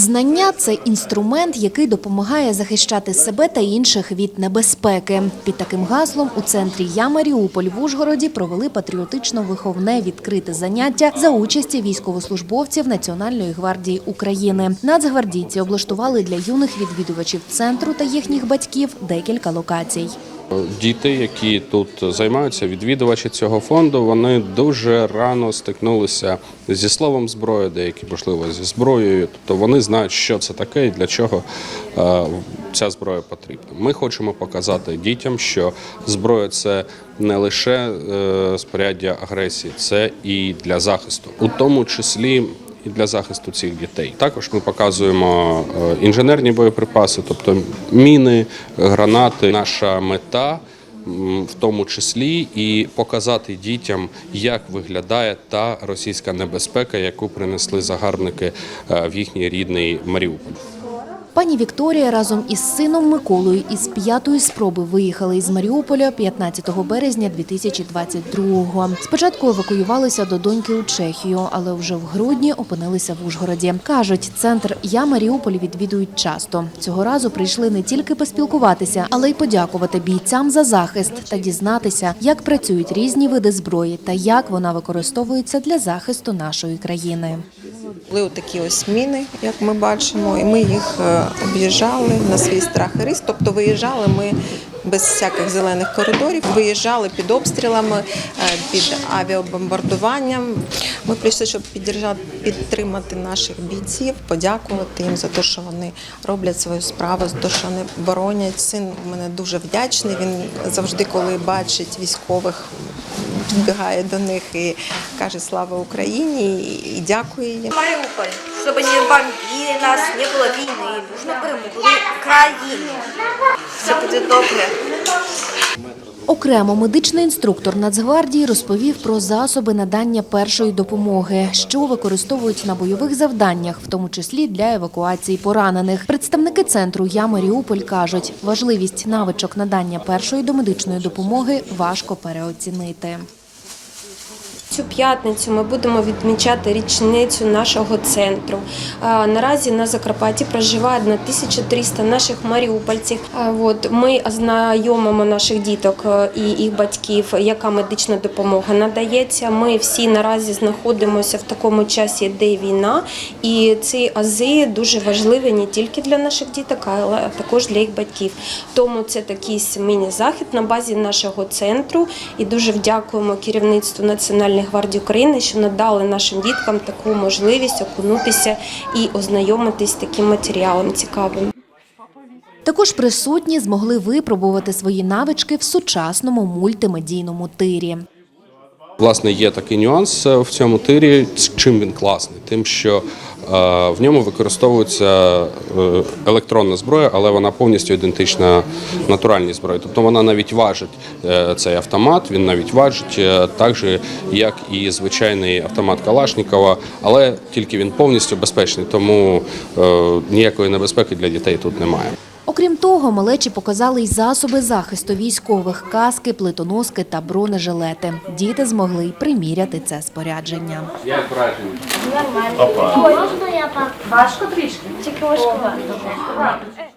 Знання це інструмент, який допомагає захищати себе та інших від небезпеки. Під таким гаслом у центрі Я Маріуполь в Ужгороді провели патріотично-виховне відкрите заняття за участі військовослужбовців Національної гвардії України. Нацгвардійці облаштували для юних відвідувачів центру та їхніх батьків декілька локацій. Діти, які тут займаються, відвідувачі цього фонду, вони дуже рано стикнулися зі словом зброя, деякі можливо зі зброєю. Тобто вони знають, що це таке і для чого е, ця зброя потрібна. Ми хочемо показати дітям, що зброя це не лише е, споряддя агресії, це і для захисту, у тому числі і для захисту цих дітей. Також ми показуємо е, інженерні боєприпаси, тобто міни, гранати. Наша мета. В тому числі і показати дітям, як виглядає та російська небезпека, яку принесли загарбники е, в їхній рідний Маріуполь. Пані Вікторія разом із сином Миколою із п'ятої спроби виїхали із Маріуполя 15 березня 2022-го. Спочатку евакуювалися до доньки у Чехію, але вже в грудні опинилися в Ужгороді. Кажуть, центр Я Маріуполь відвідують часто. Цього разу прийшли не тільки поспілкуватися, але й подякувати бійцям за захист та дізнатися, як працюють різні види зброї та як вона використовується для захисту нашої країни. Були такі ось міни, як ми бачимо, і ми їх е, об'їжджали на свій страх і риск. Тобто виїжджали ми без всяких зелених коридорів, виїжджали під обстрілами, е, під авіабомбардуванням. Ми прийшли, щоб підтримати наших бійців, подякувати їм за те, що вони роблять свою справу, за те, що вони боронять. Син мене дуже вдячний. Він завжди, коли бачить військових, підбігає до них і каже Слава Україні і- дякує їм. Мариуполь, чтобы не бомбили нас, не было війни. Нужно перемогли країну. Все буде добре. Окремо медичний інструктор Нацгвардії розповів про засоби надання першої допомоги, що використовують на бойових завданнях, в тому числі для евакуації поранених. Представники центру Я Маріуполь кажуть, важливість навичок надання першої домедичної допомоги важко переоцінити. Цю п'ятницю ми будемо відмічати річницю нашого центру. Наразі на Закарпатті проживає 1300 наших маріупольців. Ми ознайомимо наших діток е, і їх батьків, яка медична допомога надається. Ми всі наразі знаходимося в такому часі, де війна, і ці ази дуже важливі не тільки для наших діток, але також для їх батьків. Тому це такий міні-захід на базі нашого центру. І дуже вдякуємо керівництву Національної гвардії України, що надали нашим діткам таку можливість окунутися і ознайомитись з таким матеріалом цікавим. Також присутні змогли випробувати свої навички в сучасному мультимедійному тирі. Власне, є такий нюанс е, в цьому тирі. Чим він класний? Тим, що в ньому використовується е, електронна зброя, але вона повністю ідентична натуральній зброї. Тобто вона навіть важить е, цей автомат, він навіть важить е, так же, як і звичайний автомат Калашникова, але тільки він повністю безпечний, тому ніякої небезпеки для дітей тут немає. Окрім того, малечі показали й засоби захисту військових – каски, плитоноски та бронежилети. Діти змогли й приміряти це спорядження. Як враження? Можна я так? Важко трішки? Тільки важко.